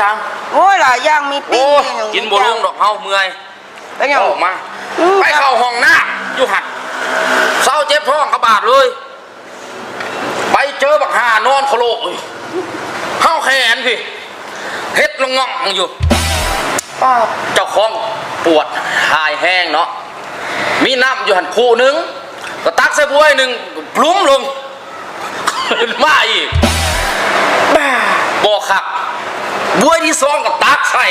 ช้างโอ้ยหลายอย่างมีปิ้โอ้งอย่างกินบ่ลงดอกเฮาเมื่อยแล้วยัง ออกมา อืม ไปเข้าห้องน้ำอยู่หัดเศร้าเจ็บท้องกระบาดเลย ไปเจอบักหานอนโคโลกอยู่เข้าแขนพี่เฮ็ดละง่องอยู่ ป้าเจ้าของปวดหายแห้งเนาะ มีน้ำอยู่หันคู่หนึง ก็ตักใส่ถ้วยหนึ่งปลุ้มลงขึ้นมาอีกบ้าบอกขัก บวยที่สองก็ตักใส่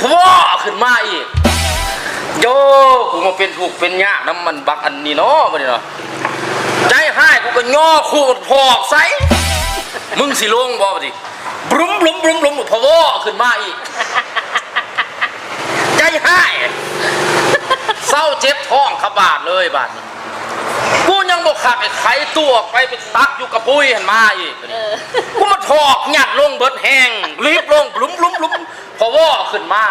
พ่อขึ้นมาอีกโยกูมาเป็นถูกเป็นยากน้ำมันบักอันนี้เนาะบัดนี้เนาะใจให้กูก็ย่อคู่พอกใส่มึงสิลงบ่บัดนี้บลุ้มบลุ้มบลุ้มบลุ้มพะวอขึ้นมาอีก ใจให้เศร้าเจ็บท้องขบาดเลยบาดนี้ กูยังบอกขับไอ้ไขตัวออกไปไปตักอยู่กับปุ้ยหันมาอีกบัดนี้กูมาถอกหยัดลงเบิดแห้งรีบลงบลุ้มบลุ้มบลุ้มพะวอขึ้นมา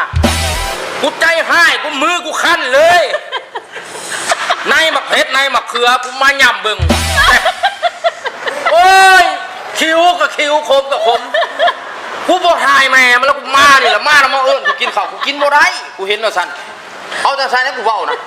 กูใจให้กูมือกูคันเลยในหมักเพชรในหมักเขือกูมาย่ำบึงโอ้ยคิ้วกับคิ้วคมกับคมกูบอกทายแม่มันแล้วกูมานี่แหละมาแล้วมาเอิ้นกูกินข้าวกูกินบ่ได้กูเห็นว่าสันเอาจังไสนะกูเว้านะ